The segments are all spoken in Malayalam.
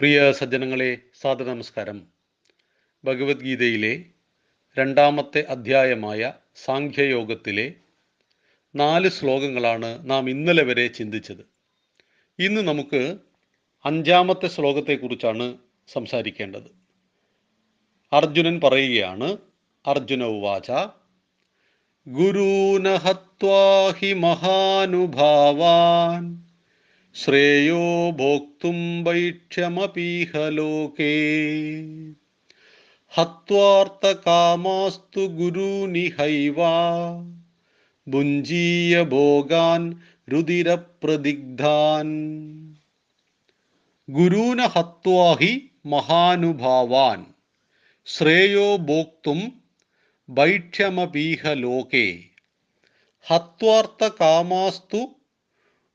പ്രിയ സജ്ജനങ്ങളെ സാദര നമസ്കാരം. ഭഗവത്ഗീതയിലെ രണ്ടാമത്തെ അധ്യായമായ സാഖ്യയോഗത്തിലെ നാല് ശ്ലോകങ്ങളാണ് നാം ഇന്നലെ വരെ ചിന്തിച്ചത്. ഇന്ന് നമുക്ക് അഞ്ചാമത്തെ ശ്ലോകത്തെക്കുറിച്ചാണ് സംസാരിക്കേണ്ടത്. അർജുനൻ പറയുകയാണ് അർജുന ഉവാച ഗുരൂനഹത്വാഹി മഹാനുഭാവാൻ ശ്രേയോ ഭോക്തും വൈക്ഷമപീഹ ലോകേ ഹത്വാർത്ഥകാമാസ്തു ഗുരൂനിഹൈവ. ഭുഞ്ജീയ ഭോഗാൻ രുതിരപ്രദിഗ്ധാൻ ഗുരൂന ഹത്വാഹി മഹാനുഭാവാൻ. ശ്രേയോ ഭോക്തും വൈക്ഷമപീഹ ലോകേ ഹത്വാർത്ഥകാമാസ്തു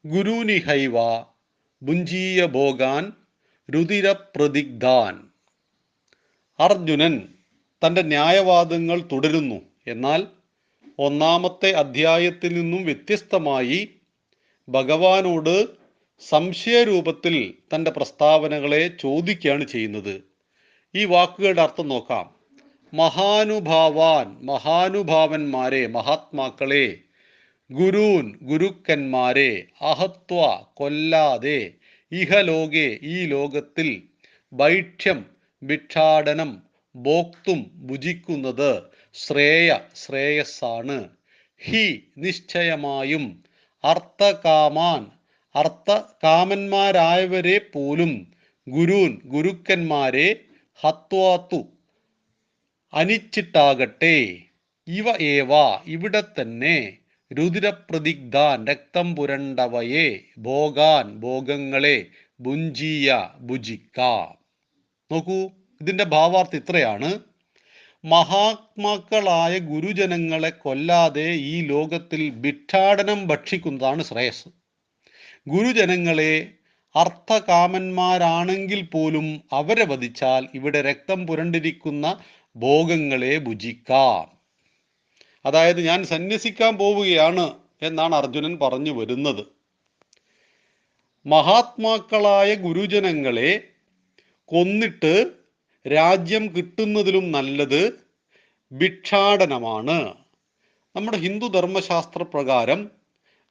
ഗുരുനിഹൈവ മുഞ്ചീയ ഭോഗാൻ രുതിരപ്രതിഗ്ധാൻ. അർജുനൻ തന്റെ ന്യായവാദങ്ങൾ തുടരുന്നു. എന്നാൽ ഒന്നാമത്തെ അധ്യായത്തിൽ നിന്നും വ്യത്യസ്തമായി ഭഗവാനോട് സംശയരൂപത്തിൽ തന്റെ പ്രസ്താവനകളെ ചോദിക്കുകയാണ് ചെയ്യുന്നത്. ഈ വാക്കുകളുടെ അർത്ഥം നോക്കാം. മഹാനുഭാവാൻ മഹാനുഭാവന്മാരെ മഹാത്മാക്കളെ ഗുരൂൻ ഗുരുക്കന്മാരെ അഹത്വ കൊല്ലാതെ ഇഹലോകെ ഈ ലോകത്തിൽ ഭൈക്ഷ്യം ഭിക്ഷാടനം ഭോക്തും ഭുജിക്കുന്നത് ശ്രേയ ശ്രേയസ്സാണ്. ഹി നിശ്ചയമായും അർത്ഥകാമാൻ അർത്ഥകാമന്മാരായവരെ പോലും ഗുരൂൻ ഗുരുക്കന്മാരെ ഹത്വാത്തു അനിച്ചിട്ടാകട്ടെ. ഇവ ഏവ ഇവിടെ തന്നെ രുതിരപ്രതിഗ്ധാൻ രക്തം പുരണ്ടവയെ ഭോഗാൻ ഭോഗങ്ങളെ ഭുഞ്ചീയ ഭുജിക്ക. നോക്കൂ ഇതിന്റെ ഭാവാർത്ഥം ഇത്രയാണ്. മഹാത്മാക്കളായ ഗുരുജനങ്ങളെ കൊല്ലാതെ ഈ ലോകത്തിൽ ഭിക്ഷാടനം ഭക്ഷിക്കുന്നതാണ് ശ്രേയസ്. ഗുരുജനങ്ങളെ അർത്ഥകാമന്മാരാണെങ്കിൽ പോലും അവരെ വധിച്ചാൽ ഇവിടെ രക്തം പുരണ്ടിരിക്കുന്ന ഭോഗങ്ങളെ ഭുജിക്കാം. അതായത് ഞാൻ സന്യസിക്കാൻ പോവുകയാണ് എന്നാണ് അർജുനൻ പറഞ്ഞു വരുന്നത്. മഹാത്മാക്കളായ ഗുരുജനങ്ങളെ കൊന്നിട്ട് രാജ്യം കിട്ടുന്നതിലും നല്ലത് ഭിക്ഷാടനമാണ്. നമ്മുടെ ഹിന്ദു ധർമ്മശാസ്ത്ര പ്രകാരം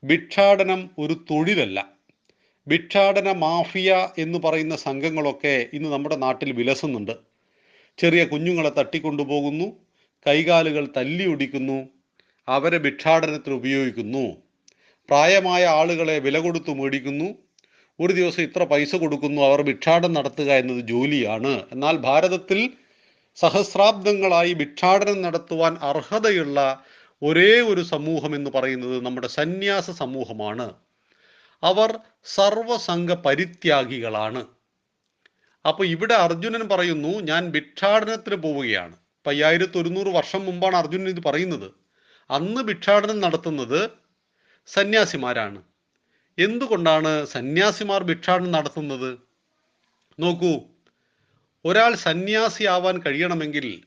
ഭിക്ഷാടനം ഒരു തൊഴിലല്ല. ഭിക്ഷാടന മാഫിയ എന്ന് പറയുന്ന സംഘങ്ങളൊക്കെ ഇന്ന് നമ്മുടെ നാട്ടിൽ വിലസുന്നുണ്ട്. ചെറിയ കുഞ്ഞുങ്ങളെ തട്ടിക്കൊണ്ടുപോകുന്നു. കൈകാലുകൾ തല്ലി ഒടിക്കുന്നു അവരെ ഭിക്ഷാടനത്തിന് ഉപയോഗിക്കുന്നു. പ്രായമായ ആളുകളെ വില കൊടുത്തു മേടിക്കുന്നു. ഒരു ദിവസം ഇത്ര പൈസ കൊടുക്കുന്നു അവർ ഭിക്ഷാടനം നടത്തുക എന്നത് ജോലിയാണ്. എന്നാൽ ഭാരതത്തിൽ സഹസ്രാബ്ദങ്ങളായി ഭിക്ഷാടനം നടത്തുവാൻ അർഹതയുള്ള ഒരേ ഒരു സമൂഹം എന്ന് പറയുന്നത് നമ്മുടെ സന്യാസ സമൂഹമാണ്. അവർ സർവസംഘ പരിത്യാഗികളാണ്. അപ്പോൾ ഇവിടെ അർജുനൻ പറയുന്നു ഞാൻ ഭിക്ഷാടനത്തിന് പോവുകയാണ്. ഇപ്പൊ അയ്യായിരത്തി ഒരുന്നൂറ് വർഷം മുമ്പാണ് അർജുനൻ ഇത് പറയുന്നത്. അന്ന് ഭിക്ഷാടനം നടത്തുന്നത് സന്യാസിമാരാണ്. എന്തുകൊണ്ടാണ് സന്യാസിമാർ ഭിക്ഷാടനം നടത്തുന്നത്? നോക്കൂ ഒരാൾ സന്യാസിയാവാൻ കഴിയണമെങ്കിൽ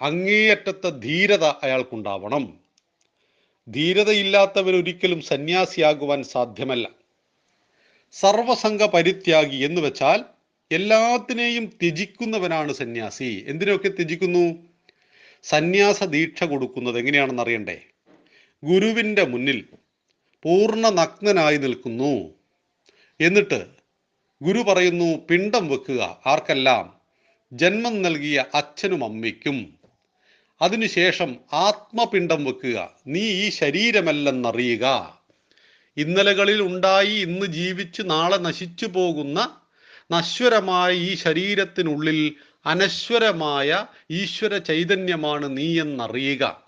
അങ്ങേയറ്റത്തെ ധീരത അയാൾക്കുണ്ടാവണം. ധീരതയില്ലാത്തവൻ ഒരിക്കലും സന്യാസിയാകുവാൻ സാധ്യമല്ല. സർവസംഘ പരിത്യാഗി എന്ന് വെച്ചാൽ എല്ലാത്തിനെയും ത്യജിക്കുന്നവനാണ് സന്യാസി. എന്തിനൊക്കെ ത്യജിക്കുന്നു? സന്യാസ ദീക്ഷ കൊടുക്കുന്നത് എങ്ങനെയാണെന്ന് അറിയണ്ടേ? ഗുരുവിന്റെ മുന്നിൽ പൂർണ നഗ്നനായി നിൽക്കുന്നു. എന്നിട്ട് ഗുരു പറയുന്നു പിണ്ടം വെക്കുക ആർക്കെല്ലാം? ജന്മം നൽകിയ അച്ഛനും അമ്മയ്ക്കും. അതിനുശേഷം ആത്മപിണ്ഡം വെക്കുക. നീ ഈ ശരീരമല്ലെന്നറിയുക. ഇന്നലകളിൽ ഉണ്ടായി ഇന്ന് ജീവിച്ച് നാളെ നശിച്ചു പോകുന്ന നശ്വരമായ ഈ ശരീരത്തിനുള്ളിൽ അനശ്വരമായ ഈശ്വര ചൈതന്യമാണ് നീ എന്നറിയുക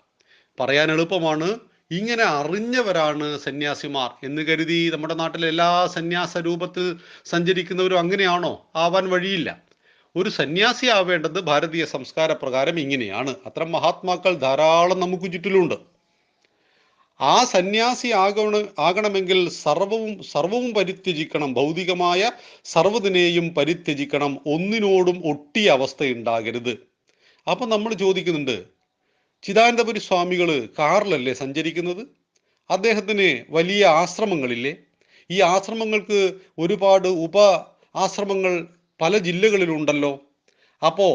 പറയാൻ എളുപ്പമാണ്. ഇങ്ങനെ അറിഞ്ഞവരാണ് സന്യാസിമാർ എന്ന് കരുതി നമ്മുടെ നാട്ടിലെ എല്ലാ സന്യാസ രൂപത്തിൽ സഞ്ചരിക്കുന്നവരും അങ്ങനെയാണോ? ആവാൻ വഴിയില്ല. ഒരു സന്യാസി ആവേണ്ടത് ഭാരതീയ സംസ്കാര പ്രകാരം ഇങ്ങനെയാണ്. അത്തരം മഹാത്മാക്കൾ ധാരാളം നമുക്ക് ചുറ്റിലുണ്ട്. ആ സന്യാസി ആകണ ആകണമെങ്കിൽ സർവവും സർവവും പരിത്യജിക്കണം. ഭൗതികമായ സർവതിനെയും പരിത്യജിക്കണം. ഒന്നിനോടും ഒട്ടിയ അവസ്ഥ ഉണ്ടാകരുത് അപ്പം നമ്മൾ ചോദിക്കുന്നുണ്ട് ചിദാനന്ദപുരി സ്വാമികൾ കാറിലല്ലേ സഞ്ചരിക്കുന്നത്? അദ്ദേഹത്തിന് വലിയ ആശ്രമങ്ങളില്ലേ? ഈ ആശ്രമങ്ങൾക്ക് ഒരുപാട് ഉപ ആശ്രമങ്ങൾ പല ജില്ലകളിലുണ്ടല്ലോ. അപ്പോൾ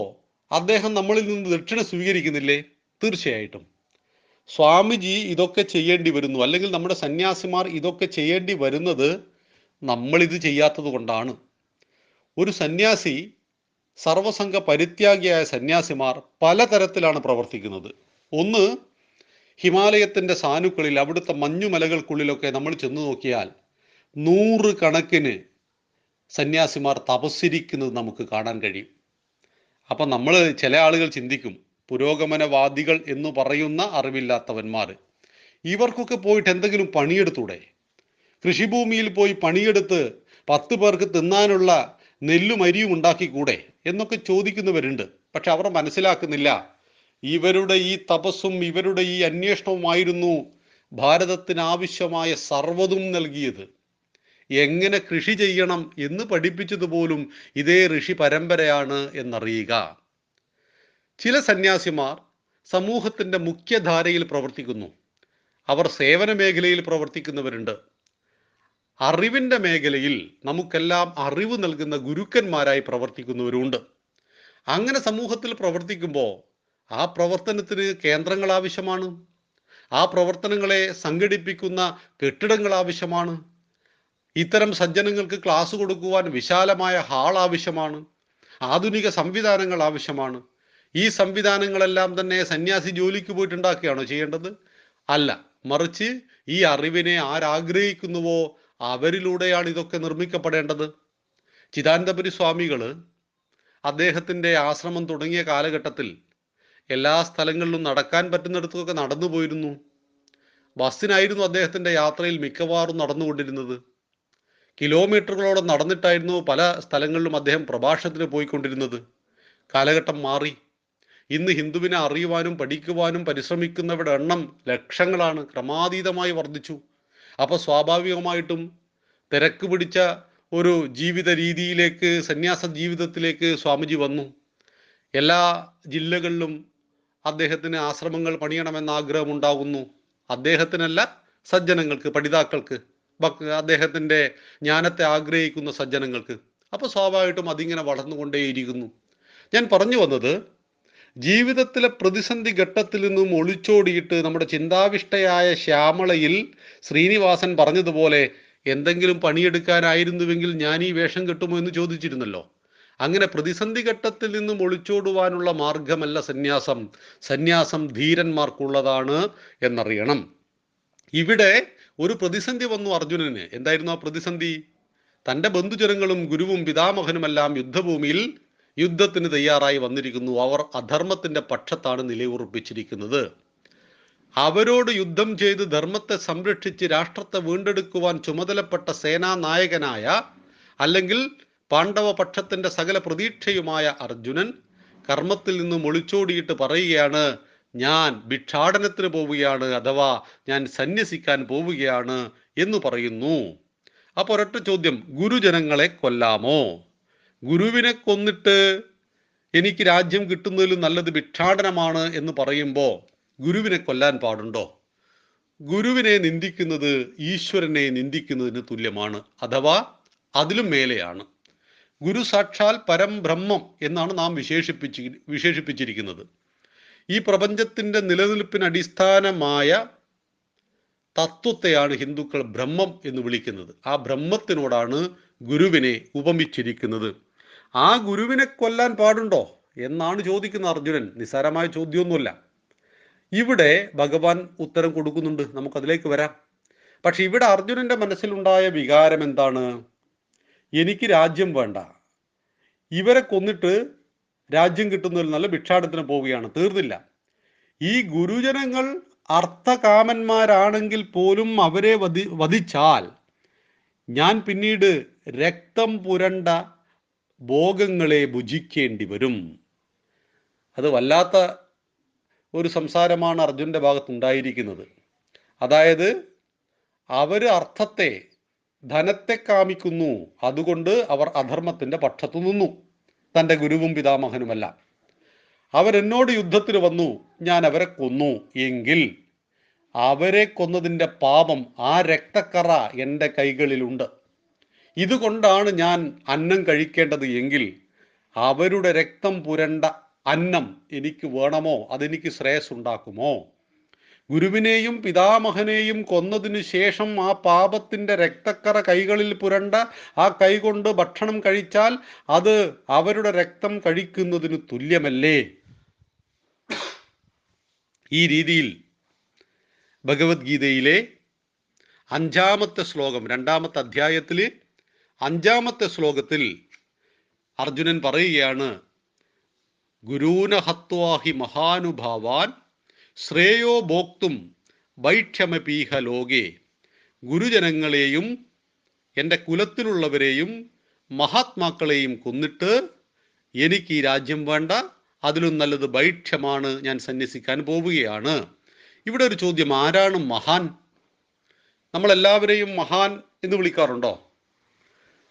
അദ്ദേഹം നമ്മളിൽ നിന്ന് ദക്ഷിണ സ്വീകരിക്കുന്നില്ലേ? തീർച്ചയായിട്ടും. സ്വാമിജി ഇതൊക്കെ ചെയ്യേണ്ടി വരുന്നു. അല്ലെങ്കിൽ നമ്മുടെ സന്യാസിമാർ ഇതൊക്കെ ചെയ്യേണ്ടി വരുന്നത് നമ്മളിത് ചെയ്യാത്തത് കൊണ്ടാണ്. ഒരു സന്യാസി സർവസംഘ പരിത്യാഗിയായ സന്യാസിമാർ പലതരത്തിലാണ് പ്രവർത്തിക്കുന്നത്. ഒന്ന് ഹിമാലയത്തിന്റെ സാനുക്കളിൽ അവിടുത്തെ മഞ്ഞുമലകൾക്കുള്ളിലൊക്കെ നമ്മൾ ചെന്ന് നോക്കിയാൽ നൂറ് കണക്കിന് സന്യാസിമാർ തപസ്സിരിക്കുന്നത് നമുക്ക് കാണാൻ കഴിയും. അപ്പം നമ്മൾ ചില ആളുകൾ ചിന്തിക്കും പുരോഗമനവാദികൾ എന്ന് പറയുന്ന അറിവില്ലാത്തവന്മാർ ഇവർക്കൊക്കെ പോയിട്ട് എന്തെങ്കിലും പണിയെടുത്തൂടെ? കൃഷിഭൂമിയിൽ പോയി പണിയെടുത്ത് പത്ത് പേർക്ക് തിന്നാനുള്ള നെല്ലും അരിയും ഉണ്ടാക്കിക്കൂടെ? എന്നൊക്കെ ചോദിക്കുന്നവരുണ്ട്. പക്ഷെ അവർ മനസ്സിലാക്കുന്നില്ല. ഇവരുടെ ഈ തപസ്സും ഇവരുടെ ഈ അന്വേഷണവുമായിരുന്നു ഭാരതത്തിന് ആവശ്യമായ സർവതും നൽകിയത്. എങ്ങനെ കൃഷി ചെയ്യണം എന്ന് പഠിപ്പിച്ചതുപോലും ഇതേ ഋഷി പരമ്പരയാണ് എന്നറിയുക. ചില സന്യാസിമാർ സമൂഹത്തിന്റെ മുഖ്യധാരയിൽ പ്രവർത്തിക്കുന്നു. അവർ സേവന മേഖലയിൽ പ്രവർത്തിക്കുന്നവരുണ്ട്. അറിവിന്റെ മേഖലയിൽ നമുക്കെല്ലാം അറിവ് നൽകുന്ന ഗുരുക്കന്മാരായി പ്രവർത്തിക്കുന്നവരുണ്ട് അങ്ങനെ സമൂഹത്തിൽ പ്രവർത്തിക്കുമ്പോൾ ആ പ്രവർത്തനത്തിന് കേന്ദ്രങ്ങൾ ആവശ്യമാണ്. ആ പ്രവർത്തനങ്ങളെ സംഘടിപ്പിക്കുന്ന കെട്ടിടങ്ങൾ ആവശ്യമാണ്. ഇത്തരം സജ്ജനങ്ങൾക്ക് ക്ലാസ് കൊടുക്കുവാൻ വിശാലമായ ഹാൾ ആവശ്യമാണ്. ആധുനിക സംവിധാനങ്ങൾ ആവശ്യമാണ്. ഈ സംവിധാനങ്ങളെല്ലാം തന്നെ സന്യാസി ജോലിക്ക് പോയിട്ടുണ്ടാക്കുകയാണോ ചെയ്യേണ്ടത്? അല്ല. മറിച്ച് ഈ അറിവിനെ ആരാഗ്രഹിക്കുന്നുവോ അവരിലൂടെയാണ് ഇതൊക്കെ നിർമ്മിക്കപ്പെടേണ്ടത്. ചിദാനന്ദപുരി സ്വാമികൾ അദ്ദേഹത്തിന്റെ ആശ്രമം തുടങ്ങിയ കാലഘട്ടത്തിൽ എല്ലാ സ്ഥലങ്ങളിലും നടക്കാൻ പറ്റുന്നിടത്തൊക്കെ നടന്നു പോയിരുന്നു. ബസ്സിനായിരുന്നു അദ്ദേഹത്തിന്റെ യാത്രയിൽ മിക്കവാറും നടന്നുകൊണ്ടിരുന്നത്. കിലോമീറ്ററുകളോളം നടന്നിട്ടായിരുന്നു പല സ്ഥലങ്ങളിലും അദ്ദേഹം പ്രഭാഷണത്തിന് പോയിക്കൊണ്ടിരുന്നത്. കാലഘട്ടം മാറി. ഇന്ന് ഹിന്ദുവിനെ അറിയുവാനും പഠിക്കുവാനും പരിശ്രമിക്കുന്നവരുടെ എണ്ണം ലക്ഷങ്ങളാണ് ക്രമാതീതമായി വർദ്ധിച്ചു. അപ്പോൾ സ്വാഭാവികമായിട്ടും തിരക്ക് പിടിച്ച ഒരു ജീവിത രീതിയിലേക്ക് സന്യാസ ജീവിതത്തിലേക്ക് സ്വാമിജി വന്നു. എല്ലാ ജില്ലകളിലും അദ്ദേഹത്തിന് ആശ്രമങ്ങൾ പണിയണമെന്ന ആഗ്രഹം ഉണ്ടാകുന്നു അദ്ദേഹത്തിനല്ല സജ്ജനങ്ങൾക്ക് പഠിതാക്കൾക്ക് അദ്ദേഹത്തിന്റെ ജ്ഞാനത്തെ ആഗ്രഹിക്കുന്ന സജ്ജനങ്ങൾക്ക്. അപ്പോൾ സ്വാഭാവികമായിട്ടും അതിങ്ങനെ വളർന്നുകൊണ്ടേയിരിക്കുന്നു. ഞാൻ പറഞ്ഞു വന്നത് ജീവിതത്തിലെ പ്രതിസന്ധി ഘട്ടത്തിൽ നിന്നും ഒളിച്ചോടിയിട്ട് നമ്മുടെ ചിന്താവിഷ്ടയായ ശ്യാമളയിൽ ശ്രീനിവാസൻ പറഞ്ഞതുപോലെ എന്തെങ്കിലും പണിയെടുക്കാനായിരുന്നുവെങ്കിൽ ഞാൻ ഈ വേഷം കെട്ടുമോ എന്ന് ചോദിച്ചിരുന്നല്ലോ. അങ്ങനെ പ്രതിസന്ധി ഘട്ടത്തിൽ നിന്നും ഒളിച്ചോടുവാനുള്ള മാർഗമല്ല സന്യാസം. സന്യാസം ധീരന്മാർക്കുള്ളതാണ് എന്നറിയണം. ഇവിടെ ഒരു പ്രതിസന്ധി വന്നു അർജുനന്. എന്തായിരുന്നു ആ പ്രതിസന്ധി? തന്റെ ബന്ധുജനങ്ങളും ഗുരുവും പിതാമഹനുമെല്ലാം യുദ്ധഭൂമിയിൽ യുദ്ധത്തിന് തയ്യാറായി വന്നിരിക്കുന്നു. അവർ അധർമ്മത്തിന്റെ പക്ഷത്താണ് നിലയുറപ്പിച്ചിരിക്കുന്നത്. അവരോട് യുദ്ധം ചെയ്ത് ധർമ്മത്തെ സംരക്ഷിച്ച് രാഷ്ട്രത്തെ വീണ്ടെടുക്കുവാൻ ചുമതലപ്പെട്ട സേനാനായകനായ അല്ലെങ്കിൽ പാണ്ഡവ പക്ഷത്തിന്റെ സകല പ്രതീക്ഷയുമായ അർജുനൻ കർമ്മത്തിൽ നിന്നും ഒളിച്ചോടിയിട്ട് പറയുകയാണ് ഞാൻ ഭിക്ഷാടനത്തിന് പോവുകയാണ് അഥവാ ഞാൻ സന്യസിക്കാൻ പോവുകയാണ് എന്ന് പറയുന്നു. അപ്പോൾ ഒരൊറ്റ ചോദ്യം ഗുരുജനങ്ങളെ കൊല്ലാമോ? ഗുരുവിനെ കൊന്നിട്ട് എനിക്ക് രാജ്യം കിട്ടുന്നതിലും നല്ലത് ഭിക്ഷാടനമാണ് എന്ന് പറയുമ്പോൾ ഗുരുവിനെ കൊല്ലാൻ പാടുണ്ടോ? ഗുരുവിനെ നിന്ദിക്കുന്നത് ഈശ്വരനെ നിന്ദിക്കുന്നതിന് തുല്യമാണ് അഥവാ അതിലും മേലെയാണ്. ഗുരു സാക്ഷാൽ പരം ബ്രഹ്മം എന്നാണ് നാം വിശേഷിപ്പിച്ച് വിശേഷിപ്പിച്ചിരിക്കുന്നത്. ഈ പ്രപഞ്ചത്തിന്റെ നിലനിൽപ്പിന് അടിസ്ഥാനമായ തത്വത്തെയാണ് ഹിന്ദുക്കൾ ബ്രഹ്മം എന്ന് വിളിക്കുന്നത്. ആ ബ്രഹ്മത്തിനോടാണ് ഗുരുവിനെ ഉപമിച്ചിരിക്കുന്നത്. ആ ഗുരുവിനെ കൊല്ലാൻ പാടുണ്ടോ എന്നാണ് ചോദിക്കുന്നത് അർജുനൻ. നിസ്സാരമായ ചോദ്യമൊന്നുമല്ല. ഇവിടെ ഭഗവാൻ ഉത്തരം കൊടുക്കുന്നുണ്ട്. നമുക്കതിലേക്ക് വരാം. പക്ഷെ ഇവിടെ അർജുനന്റെ മനസ്സിലുണ്ടായ വികാരം എന്താണ്? എനിക്ക് രാജ്യം വേണ്ട. ഇവരെ കൊന്നിട്ട് രാജ്യം കിട്ടുന്നതിൽ നല്ല ഭിക്ഷാടത്തിന് പോവുകയാണ്. തീർന്നില്ല. ഈ ഗുരുജനങ്ങൾ അർത്ഥകാമന്മാരാണെങ്കിൽ പോലും അവരെ വധി വധിച്ചാൽ ഞാൻ പിന്നീട് രക്തം പുരണ്ട ഭോഗങ്ങളെ ഭുജിക്കേണ്ടി വരും. അത് വല്ലാത്ത ഒരു സംസാരമാണ് അർജുന്റെ ഭാഗത്തുണ്ടായിരിക്കുന്നത്. അതായത് അവർ അർത്ഥത്തെ ധനത്തെ കാമിക്കുന്നു. അതുകൊണ്ട് അവർ അധർമ്മത്തിന്റെ പക്ഷത്തു നിന്നു. തന്റെ ഗുരുവും പിതാമഹനുമല്ല. അവരെന്നോട് യുദ്ധത്തിന് വന്നു. ഞാൻ അവരെ കൊന്നു. എങ്കിൽ അവരെ കൊന്നതിന്റെ പാപം ആ രക്തക്കറ എന്റെ കൈകളിലുണ്ട്. ഇതുകൊണ്ടാണ് ഞാൻ അന്നം കഴിക്കേണ്ടത് എങ്കിൽ അവരുടെ രക്തം പുരണ്ട അന്നം എനിക്ക് വേണമോ? അതെനിക്ക് ശ്രേയസ് ഉണ്ടാക്കുമോ ഗുരുവിനെയും പിതാമഹനെയും കൊന്നതിനു ശേഷം ആ പാപത്തിന്റെ രക്തക്കറ കൈകളിൽ പുരണ്ട ആ കൈകൊണ്ട് ഭക്ഷണം കഴിച്ചാൽ അത് അവരുടെ രക്തം കഴിക്കുന്നതിന് തുല്യമല്ലേ? ഈ രീതിയിൽ ഭഗവത്ഗീതയിലെ അഞ്ചാമത്തെ ശ്ലോകം രണ്ടാമത്തെ അധ്യായത്തിൽ അഞ്ചാമത്തെ ശ്ലോകത്തിൽ അർജുനൻ പറയുകയാണ് ഗുരൂനഹത്വാഹി മഹാനുഭാവാൻ ശ്രേയോ ഭോക്തും വൈക്ഷമപീഹ ലോകെ. ഗുരുജനങ്ങളെയും എന്റെ കുലത്തിലുള്ളവരെയും മഹാത്മാക്കളെയും കൊന്നിട്ട് എനിക്ക് ഈ രാജ്യം വേണ്ട അതിലും നല്ലത് ഭൈക്ഷ്യമാണ് ഞാൻ സന്യസിക്കാൻ പോവുകയാണ്. ഇവിടെ ഒരു ചോദ്യം ആരാണ് മഹാൻ? നമ്മളെല്ലാവരെയും മഹാൻ എന്ന് വിളിക്കാറുണ്ടോ?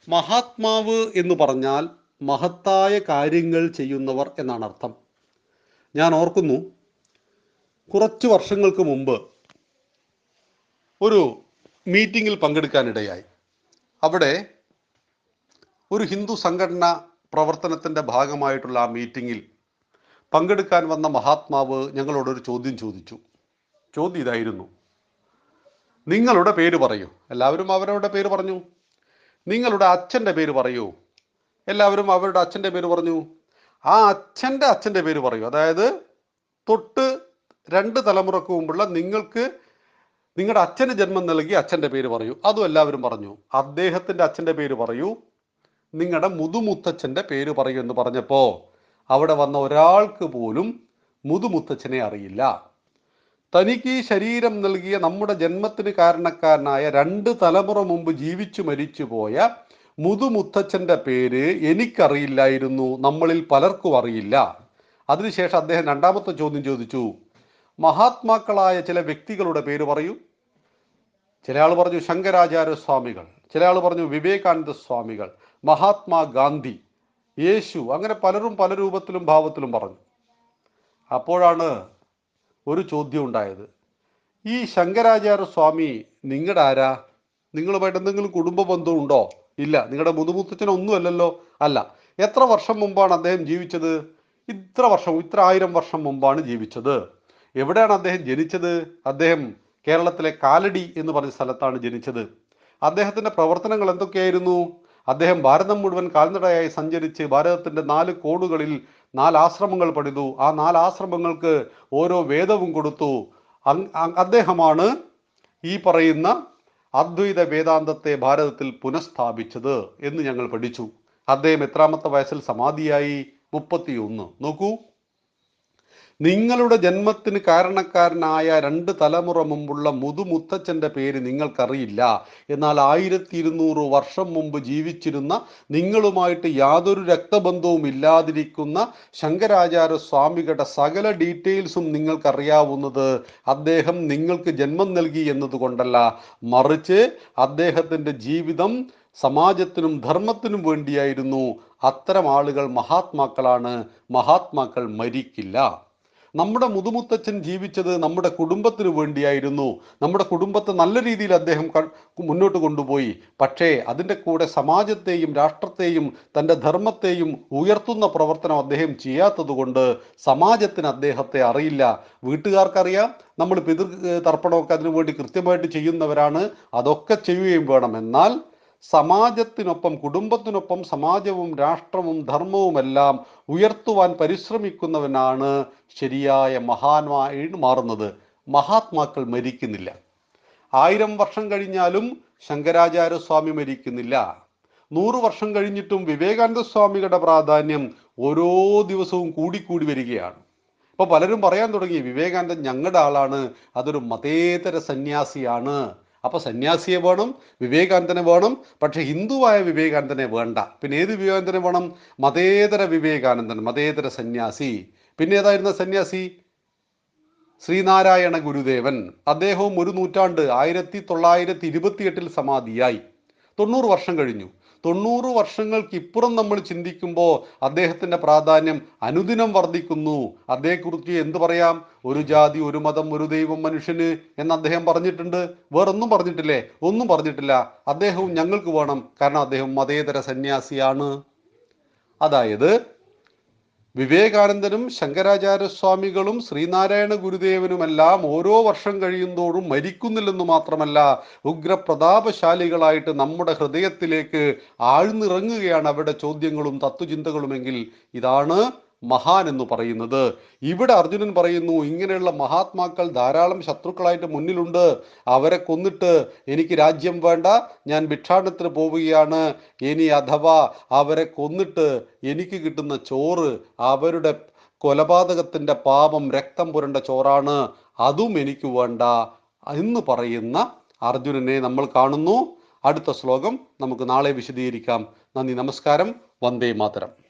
മഹാത്മാവ് എന്ന് പറഞ്ഞാൽ മഹത്തായ കാര്യങ്ങൾ ചെയ്യുന്നവർ എന്നാണ് അർത്ഥം. ഞാൻ ഓർക്കുന്നു കുറച്ച് വർഷങ്ങൾക്ക് മുമ്പ് ഒരു മീറ്റിങ്ങിൽ പങ്കെടുക്കാനിടയായി. അവിടെ ഒരു ഹിന്ദു സംഘടന പ്രവർത്തനത്തിന്റെ ഭാഗമായിട്ടുള്ള ആ മീറ്റിങ്ങിൽ പങ്കെടുക്കാൻ വന്ന മഹാത്മാവ് ഞങ്ങളോടൊരു ചോദ്യം ചോദിച്ചു. ചോദ്യം ഇതായിരുന്നു. നിങ്ങളുടെ പേര് പറയൂ. എല്ലാവരും അവരവരുടെ പേര് പറഞ്ഞു. നിങ്ങളുടെ അച്ഛന്റെ പേര് പറയൂ. എല്ലാവരും അവരുടെ അച്ഛന്റെ പേര് പറഞ്ഞു. ആ അച്ഛന്റെ അച്ഛന്റെ പേര് പറയൂ. അതായത് തൊട്ട് രണ്ട് തലമുറയ്ക്ക് മുമ്പുള്ള നിങ്ങൾക്ക് നിങ്ങളുടെ അച്ഛന് ജന്മം നൽകി അച്ഛന്റെ പേര് പറയൂ. അതും എല്ലാവരും പറഞ്ഞു. അദ്ദേഹത്തിന്റെ അച്ഛന്റെ പേര് പറയൂ. നിങ്ങളുടെ മുതുമുത്തച്ഛന്റെ പേര് പറയൂ എന്ന് പറഞ്ഞപ്പോൾ അവിടെ വന്ന ഒരാൾക്ക് പോലും മുതുമുത്തച്ഛനെ അറിയില്ല. തനിക്ക് ഈ ശരീരം നൽകിയ നമ്മുടെ ജന്മത്തിന് കാരണക്കാരനായ രണ്ട് തലമുറ മുമ്പ് ജീവിച്ചു മരിച്ചു പോയ മുതുമുത്തച്ഛന്റെ പേര് എനിക്കറിയില്ലായിരുന്നു നമ്മളിൽ പലർക്കും അറിയില്ല. അതിനുശേഷം അദ്ദേഹം രണ്ടാമത്തെ ചോദ്യം ചോദിച്ചു മഹാത്മാക്കളായ ചില വ്യക്തികളുടെ പേര് പറയൂ. ചില ആൾ പറഞ്ഞു ശങ്കരാചാര്യ സ്വാമികൾ ചില ആൾ പറഞ്ഞു വിവേകാനന്ദ സ്വാമികൾ മഹാത്മാഗാന്ധി യേശു അങ്ങനെ പലരും പല രൂപത്തിലും ഭാവത്തിലും പറഞ്ഞു. അപ്പോഴാണ് ഒരു ചോദ്യം ഉണ്ടായത്. ഈ ശങ്കരാചാര്യ സ്വാമി നിങ്ങളുടെ ആരാ? നിങ്ങളുമായിട്ട് എന്തെങ്കിലും കുടുംബ ബന്ധം ഉണ്ടോ? ഇല്ല. നിങ്ങളുടെ മുതുമുത്തച്ഛൻ ഒന്നുമല്ലല്ലോ അല്ല. എത്ര വർഷം മുമ്പാണ് അദ്ദേഹം ജീവിച്ചത്? ഇത്ര വർഷം ഇത്ര ആയിരം വർഷം മുമ്പാണ് ജീവിച്ചത്. എവിടെയാണ് അദ്ദേഹം ജനിച്ചത്? അദ്ദേഹം കേരളത്തിലെ കാലടി എന്ന് പറഞ്ഞ സ്ഥലത്താണ് ജനിച്ചത്. അദ്ദേഹത്തിന്റെ പ്രവർത്തനങ്ങൾ എന്തൊക്കെയായിരുന്നു? അദ്ദേഹം ഭാരതം മുഴുവൻ കാൽനടയായി സഞ്ചരിച്ച് ഭാരതത്തിന്റെ നാല് കോണുകളിൽ നാല് ആശ്രമങ്ങൾ പണിതു. ആ നാല് ആശ്രമങ്ങൾക്ക് ഓരോ വേദവും കൊടുത്തു. അദ്ദേഹമാണ് ഈ പറയുന്ന അദ്വൈത വേദാന്തത്തെ ഭാരതത്തിൽ പുനഃസ്ഥാപിച്ചത് എന്ന് ഞങ്ങൾ പഠിച്ചു. അദ്ദേഹം എത്രാമത്തെ വയസ്സിൽ സമാധിയായി? മുപ്പത്തിയൊന്ന്. നോക്കൂ. നിങ്ങളുടെ ജന്മത്തിന് കാരണക്കാരനായ രണ്ട് തലമുറ മുമ്പുള്ള മുതുമുത്തച്ഛന്റെ പേര് നിങ്ങൾക്കറിയില്ല. എന്നാൽ ആയിരത്തി ഇരുന്നൂറ് വർഷം മുമ്പ് ജീവിച്ചിരുന്ന നിങ്ങളുമായിട്ട് യാതൊരു രക്തബന്ധവും ഇല്ലാതിരിക്കുന്ന ശങ്കരാചാര്യ സ്വാമികളുടെ സകല ഡീറ്റെയിൽസും നിങ്ങൾക്കറിയാവുന്നത് അദ്ദേഹം നിങ്ങൾക്ക് ജന്മം നൽകി എന്നതുകൊണ്ടല്ല. മറിച്ച് അദ്ദേഹത്തിന്റെ ജീവിതം സമാജത്തിനും ധർമ്മത്തിനും വേണ്ടിയായിരുന്നു. അത്തരം ആളുകൾ മഹാത്മാക്കളാണ്. മഹാത്മാക്കൾ മരിക്കില്ല. നമ്മുടെ മുതുമുത്തച്ഛൻ ജീവിച്ചത് നമ്മുടെ കുടുംബത്തിന് വേണ്ടിയായിരുന്നു. നമ്മുടെ കുടുംബത്തെ നല്ല രീതിയിൽ അദ്ദേഹം മുന്നോട്ട് കൊണ്ടുപോയി. പക്ഷേ അതിന്റെ കൂടെ സമാജത്തെയും രാഷ്ട്രത്തെയും തന്റെ ധർമ്മത്തെയും ഉയർത്തുന്ന പ്രവർത്തനം അദ്ദേഹം ചെയ്യാത്തതുകൊണ്ട് സമാജത്തിന് അദ്ദേഹത്തെ അറിയില്ല. വീട്ടുകാർക്കറിയാം. നമ്മൾ പിതൃ തർപ്പണമൊക്കെ അതിനുവേണ്ടി കൃത്യമായിട്ട് ചെയ്യുന്നവരാണ്. അതൊക്കെ ചെയ്യുകയും വേണം. എന്നാൽ സമാജത്തിനൊപ്പം കുടുംബത്തിനൊപ്പം സമാജവും രാഷ്ട്രവും ധർമ്മവുമെല്ലാം ഉയർത്തുവാൻ പരിശ്രമിക്കുന്നവനാണ് ശരിയായ മഹാന്മായി മാറുന്നത്. മഹാത്മാക്കൾ മരിക്കുന്നില്ല. ആയിരം വർഷം കഴിഞ്ഞാലും ശങ്കരാചാര്യ സ്വാമി മരിക്കുന്നില്ല. നൂറ് വർഷം കഴിഞ്ഞിട്ടും വിവേകാനന്ദ സ്വാമികളുടെ പ്രാധാന്യം ഓരോ ദിവസവും കൂടിക്കൂടി വരികയാണ്. ഇപ്പോൾ പലരും പറയാൻ തുടങ്ങി വിവേകാനന്ദൻ ഞങ്ങളുടെ ആളാണ് അതൊരു മതേതര സന്യാസിയാണ്. അപ്പൊ സന്യാസിയെ വേണം വിവേകാനന്ദനെ വേണം പക്ഷെ ഹിന്ദുവായ വിവേകാനന്ദനെ വേണ്ട. പിന്നെ ഏത് വിവേകാനന്ദനെ വേണം? മതേതര വിവേകാനന്ദൻ മതേതര സന്യാസി. പിന്നെ ഏതായിരുന്ന സന്യാസി? ശ്രീനാരായണ ഗുരുദേവൻ. അദ്ദേഹവും ഒരു നൂറ്റാണ്ട് ആയിരത്തി തൊള്ളായിരത്തി ഇരുപത്തിയെട്ടിൽ സമാധിയായി. തൊണ്ണൂറ് വർഷം കഴിഞ്ഞു. തൊണ്ണൂറ് വർഷങ്ങൾക്കിപ്പുറം നമ്മൾ ചിന്തിക്കുമ്പോൾ അദ്ദേഹത്തിന്റെ പ്രാധാന്യം അനുദിനം വർദ്ധിക്കുന്നു. അതേക്കുറിച്ച് എന്ത് പറയാം? ഒരു ജാതി ഒരു മതം ഒരു ദൈവം മനുഷ്യന് എന്ന് അദ്ദേഹം പറഞ്ഞിട്ടുണ്ട്. വേറൊന്നും പറഞ്ഞിട്ടില്ലേ? ഒന്നും പറഞ്ഞിട്ടില്ല. അദ്ദേഹവും ഞങ്ങൾക്ക് വേണം. കാരണം അദ്ദേഹം മതേതര സന്യാസിയാണ്. അതായത് വിവേകാനന്ദനും ശങ്കരാചാര്യസ്വാമികളും ശ്രീനാരായണ ഗുരുദേവനുമെല്ലാം ഓരോ വർഷം കഴിയുന്തോറും മരിക്കുന്നില്ലെന്ന് മാത്രമല്ല ഉഗ്രപ്രതാപശാലികളായിട്ട് നമ്മുടെ ഹൃദയത്തിലേക്ക് ആഴ്ന്നിറങ്ങുകയാണ് അവരുടെ ചോദ്യങ്ങളും തത്വചിന്തകളുമെങ്കിൽ ഇതാണ് മഹാൻ എന്ന് പറയുന്നത്. ഇവിടെ അർജുനൻ പറയുന്നു ഇങ്ങനെയുള്ള മഹാത്മാക്കൾ ധാരാളം ശത്രുക്കളായിട്ട് മുന്നിലുണ്ട്. അവരെ കൊന്നിട്ട് എനിക്ക് രാജ്യം വേണ്ട. ഞാൻ ഭിക്ഷാടനത്തിന് പോവുകയാണ്. ഇനി അഥവാ അവരെ കൊന്നിട്ട് എനിക്ക് കിട്ടുന്ന ചോറ് അവരുടെ കൊലപാതകത്തിന്റെ പാപം രക്തം പുരണ്ട ചോറാണ്. അതും എനിക്ക് വേണ്ട എന്ന് പറയുന്ന അർജുനനെ നമ്മൾ കാണുന്നു. അടുത്ത ശ്ലോകം നമുക്ക് നാളെ വിശദീകരിക്കാം. നന്ദി നമസ്കാരം. വന്ദേ മാതരം.